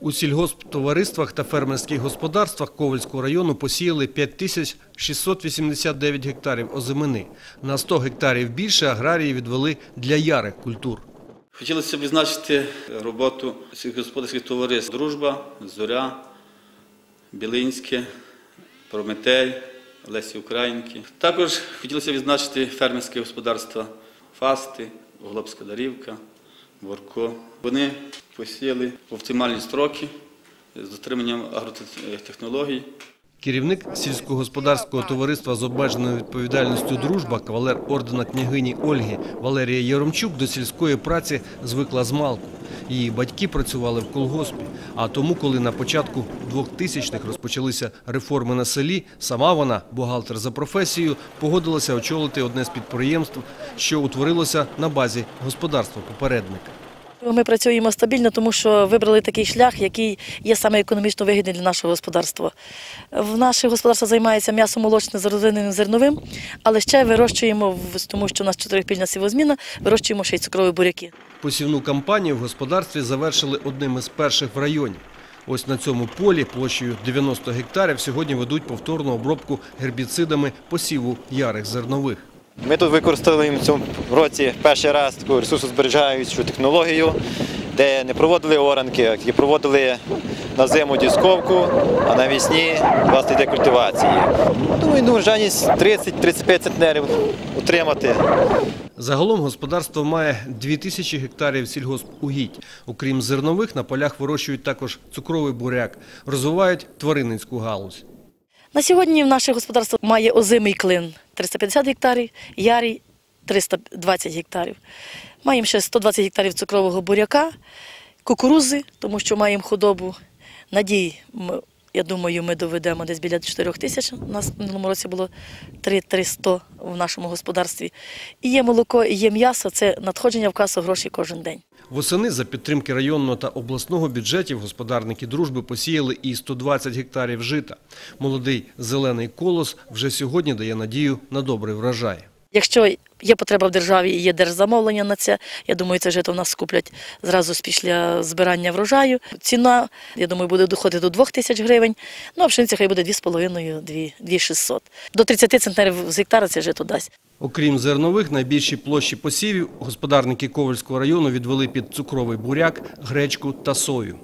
У сільгосптовариствах та фермерських господарствах Ковальського району посіяли 5689 гектарів озимини. На 100 гектарів більше аграрії відвели для ярих культур. Хотілося б відзначити роботу сільськогосподарських товариств Дружба, Зоря, Білинське, Прометей, Лесі Українки. Також хотілося б відзначити фермерське господарство Фасти, Оглобська Дарівка, Ворко. Вони посіяли в оптимальні строки з дотриманням агротехнологій. Керівник сільськогосподарського товариства з обмеженою відповідальністю «Дружба» кавалер ордена княгині Ольги Валерія Яромчук до сільської праці звикла з малку. Її батьки працювали в колгоспі. А тому, коли на початку 2000-х розпочалися реформи на селі, сама вона, бухгалтер за професією, погодилася очолити одне з підприємств, що утворилося на базі господарства попередника. Ми працюємо стабільно, тому що вибрали такий шлях, який є саме економічно вигідний для нашого господарства. В наше господарство займається м'ясо-молочне з розвиненим зерновим, але ще вирощуємо, тому що у нас чотирьохпільна сівозміна, вирощуємо ще й цукрові буряки. Посівну кампанію в господарстві завершили одним із перших в районі. Ось на цьому полі площею 90 гектарів сьогодні ведуть повторну обробку гербіцидами посіву ярих зернових. Ми тут використовуємо в цьому році перший раз таку ресурсозберігаючу технологію, де не проводили оранки, а тільки проводили на зиму дісковку, а навесні власне йде культивації. Думаю, ну, жадність 30-35 центнерів утримати. Загалом господарство має 2000 гектарів сільгоспугідь. Окрім зернових, на полях вирощують також цукровий буряк, розвивають тваринницьку галузь. На сьогодні в наше господарство має озимий клин 350 гектарів, ярий 320 гектарів. Маємо ще 120 гектарів цукрового буряка, кукурузи, тому що маємо худобу. Надій, я думаю, ми доведемо десь біля 4 тисяч. У нас в минулому році було 3-300 в нашому господарстві. І є молоко, і є м'ясо, це надходження в касу грошей кожен день. Восени за підтримки районного та обласного бюджетів господарники дружби посіяли і 120 гектарів жита. Молодий зелений колос вже сьогодні дає надію на добрий врожай. Якщо є потреба в державі і є держзамовлення на це, я думаю, це жито в нас скуплять зразу після збирання врожаю. Ціна, я думаю, буде доходити до 2 тисяч гривень, ну а пшениця хай буде 2,5 2600. До 30 центнерів з гектара це жито дасть. Окрім зернових, найбільші площі посівів господарники Ковальського району відвели під цукровий буряк, гречку та сою.